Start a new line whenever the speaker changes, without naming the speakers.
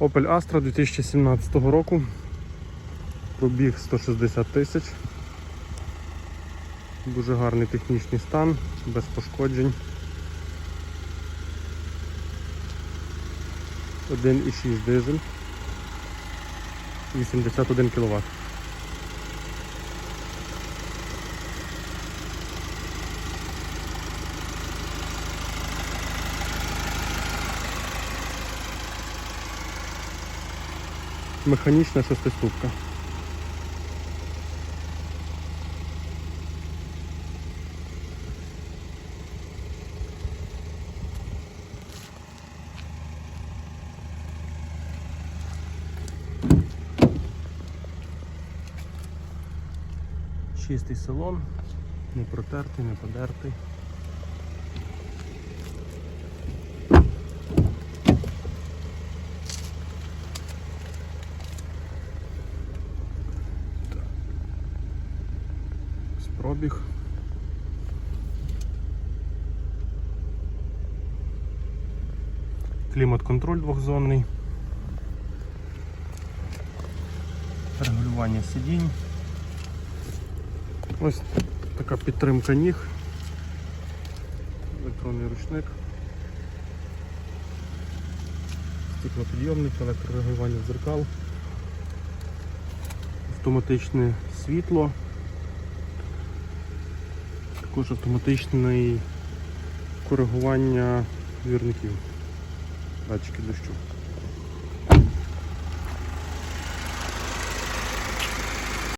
Opel Astra 2017 року. Пробіг 160 тисяч. Дуже гарний технічний стан, без пошкоджень. 1,6 дизель. 81 кВт. Механічна шестиступка. Чистий салон, не протертий, не подертий. Пробіг. Клімат-контроль двохзонний. Регулювання сидінь. Ось така підтримка ніг. Електронний ручник. Стеклопідйомник, електрорегулювання дзеркал. Автоматичне світло. Також автоматичне коригування вірників. Датчики дощу.